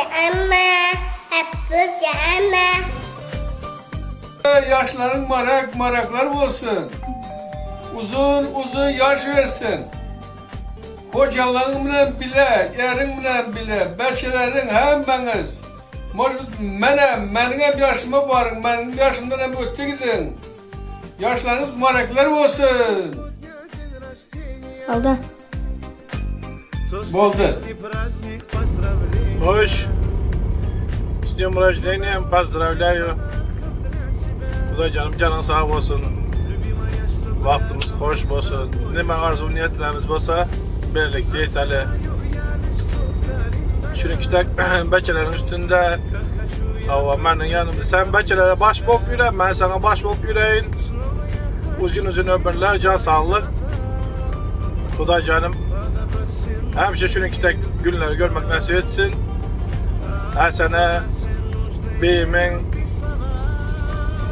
ama, hep ama. Yaşların marak maraklar olsun. Uzun uzun yaş versin. Kocaların bilen bile, bilen bile, beçelerin hemmeniz. Moş menem, benim yaşıma varın, benim yaşımdan hep öte gidin. Yaşlarınız maraklar olsun. Aldı. Boldu. Hoş. С днем рождения, поздравляю. Xuday canım canın sağ olsun. Vaxtımız xoş olsun. Nima arzu niyetlərimiz olsa, birlikte yetəli. Şunu kütək bəkələrin üstündə Hava mənim yanımda. Sən bəkələrə baş bok yürə, mən sana baş bok yürəyin. Uzun uzun ömürlər, can sağlıq. Xuday canım Həmişə şunu kütək günləri görmək nəsib etsin. Hər sənə beyimin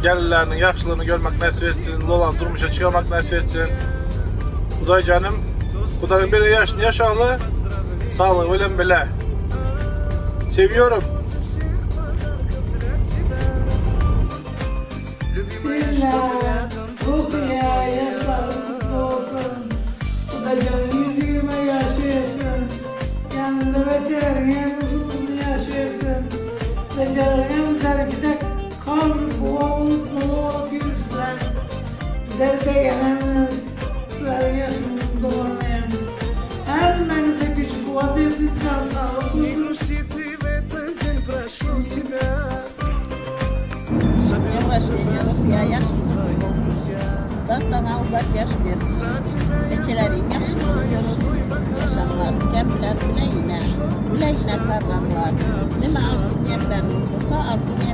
gəlirlərinin yaxşılığını görmək nəsib etsin, lolan durmuşa çıxarmaq nəsib etsin. Xuday canım, Xudanın belə yaşını yaşalı, sağlığı öləm belə. Seviyorum. sergide kar bulutlu yüzler Zerbe gelenler yaşımız dolanayan Her menze güç kuvvet evsizler sağlık huzur da sana uzak yaş versin. Keçelerin yaşını görür, yaşamlar, kempiler bile yine, bile yine tarlanlar. Ne mağazın yerlerinde olsa altın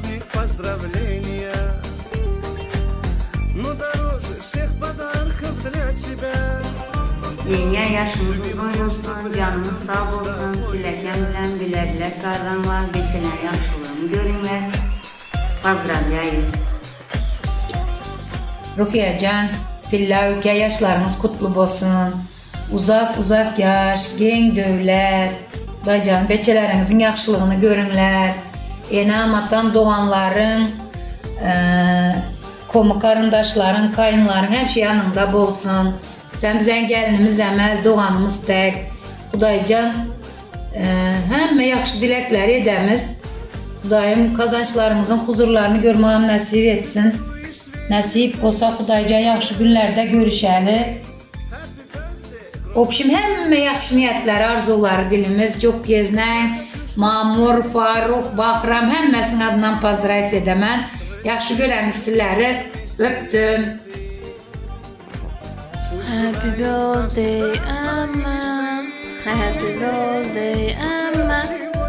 песни, праздник, поздравления. Но дороже всех подарков для тебя. Yenge yaşınız uzun olsun, canınız sağ olsun. Dileken bilen bile bile kardanlar, geçenen yaşlılığını görünler. Pozdravляю. Rukiye Can, Dilla ülke yaşlarınız kutlu olsun. Uzak uzak yaş, gen dövlət, dacan beçələrinizin yaxşılığını görünlər. Enamatan doğanların, e, komu qarındaşların, kayınların həmişə yanında bolsun. Sən bizən gəlinimiz əməz, doğanımız tək. Xudaycan e, həmmə yaxşı diləkləri edəmiz. Xudayım kazançlarımızın huzurlarını görməyəm nəsib etsin. Nəsib olsa Xudaycan yaxşı günlərdə görüşəli. Obşim həmmə yaxşı niyyətlər, arzular dilimiz çox geznən, Mamur, Faruq, Baxram həmməsinin adından pozdravit edəmən. Yaxşı görəmiz sizləri. Öpdüm. Happy birthday, Amma. Happy birthday, Amma.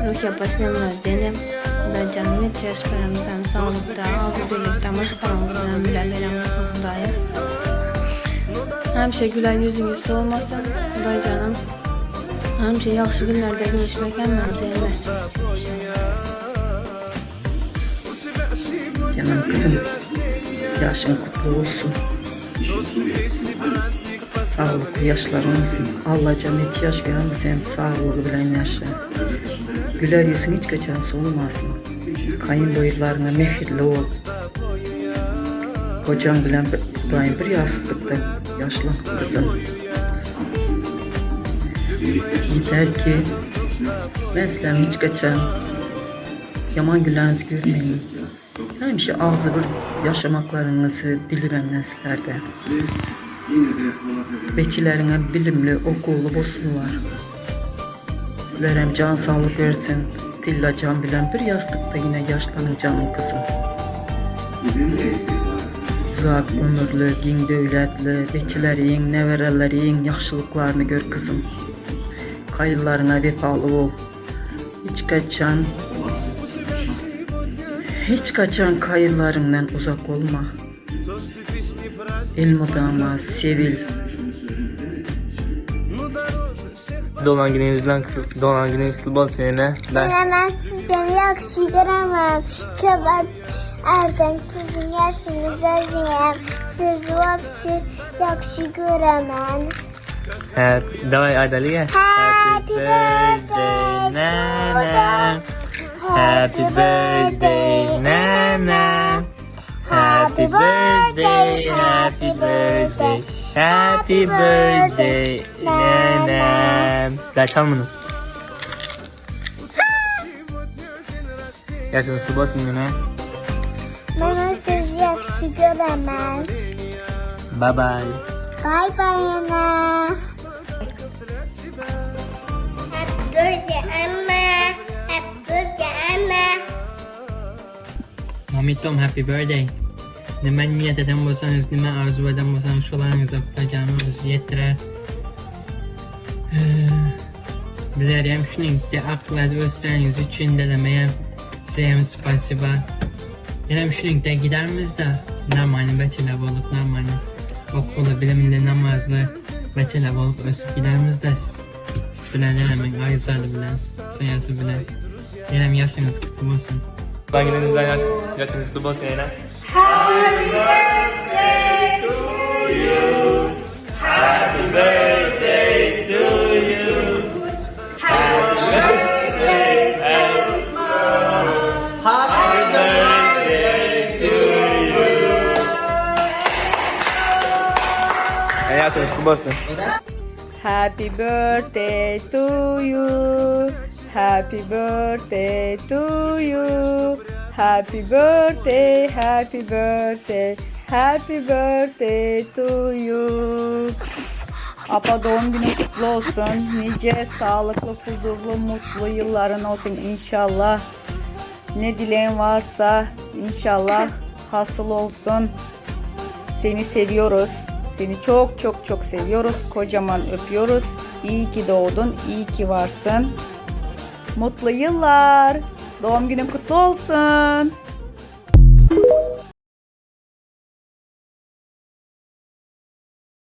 Ruhi Abbasının rojdenim və canımı çəşbərimsən, sağlıqda, azı birlikdə, məşqalarımız bilan bilə verəm, sonundayım. Həmişə gülər yüzünüz olmasın, Huday canım. Həmişə yaxşı günlərdə görüşmək həmməmizə nəsib etsin inşallah. Canım kızım, yaşın kutlu olsun. Sağlıklı yaşların olsun. Allah hiç yaş veren sen sağlığı bilen yaşa. Güler yüzün hiç geçen solmasın. Kayın boylarına mehirli ol. Kocan bilen daim bir yastıkta yaşlan kızım. Yeter ki Məsləm hiç geçen yaman günlərinizi görməyin. Həmişə ağzı bir yaşamaklarınızı bilirəm nəslərdə. Beçilərinə bilimli, okullu olsunlar. Sizlərəm can sağlıq versin. Dilla can bilən bir yastıqda yine yaşlanın canım kızım. Uzaq ömürlü, yin dövlətli, beçilərin, nəvərələrin yaxşılıqlarını gör kızım. Kayıllarına vefalı ol. Hiç kaçan hiç kaçan kayırlarından uzak olma. El mudama sevil. Doğan gününüzden doğan gününüz kutlu olsun yine. Ben sizden yakşı göremem. Köpek Erden sizin yaşınız özleyem. Siz vapsi yakşı göremem. Happy, давай, Айдалия. Happy birthday, Nana. Happy birthday, Nana. Happy birthday, happy birthday, happy birthday, Nana. Gel çal bunu. Yaşın su basın yine. Göremem. Bye bye. Bye bye yana. Happy birthday Emma. Happy birthday Emma. Mamitom happy birthday. Nima niyat eden bo'lsangiz, nima orzu eden bo'lsangiz shularningizni bajaramiz, yettirar. Bizlar ham shuningdek aqllat o'stirganingiz uchun dadam ham sizga ham spasiba. Yana shuningdek gidermizda Namani bachelor bo'lib, Namani o'qili, bilimli, namozli bachelor bo'lib o'sib kelarmiz-da. Siz bilan yaramang, Oyizali bilan, Soyasi bilan. Yana yoshingiz qutlu bo'lsin. Banglinizdan yoshingiz qutlu bo'lsin yana. Happy birthday to you. Happy birthday. Olsun. Happy birthday to you. Happy birthday to you. Happy birthday, happy birthday, happy birthday to you. Apa doğum günü kutlu olsun. Nice sağlıklı, huzurlu, mutlu yılların olsun inşallah. Ne dileğin varsa inşallah hasıl olsun. Seni seviyoruz. Seni çok çok çok seviyoruz. Kocaman öpüyoruz. İyi ki doğdun. iyi ki varsın. Mutlu yıllar. Doğum günün kutlu olsun.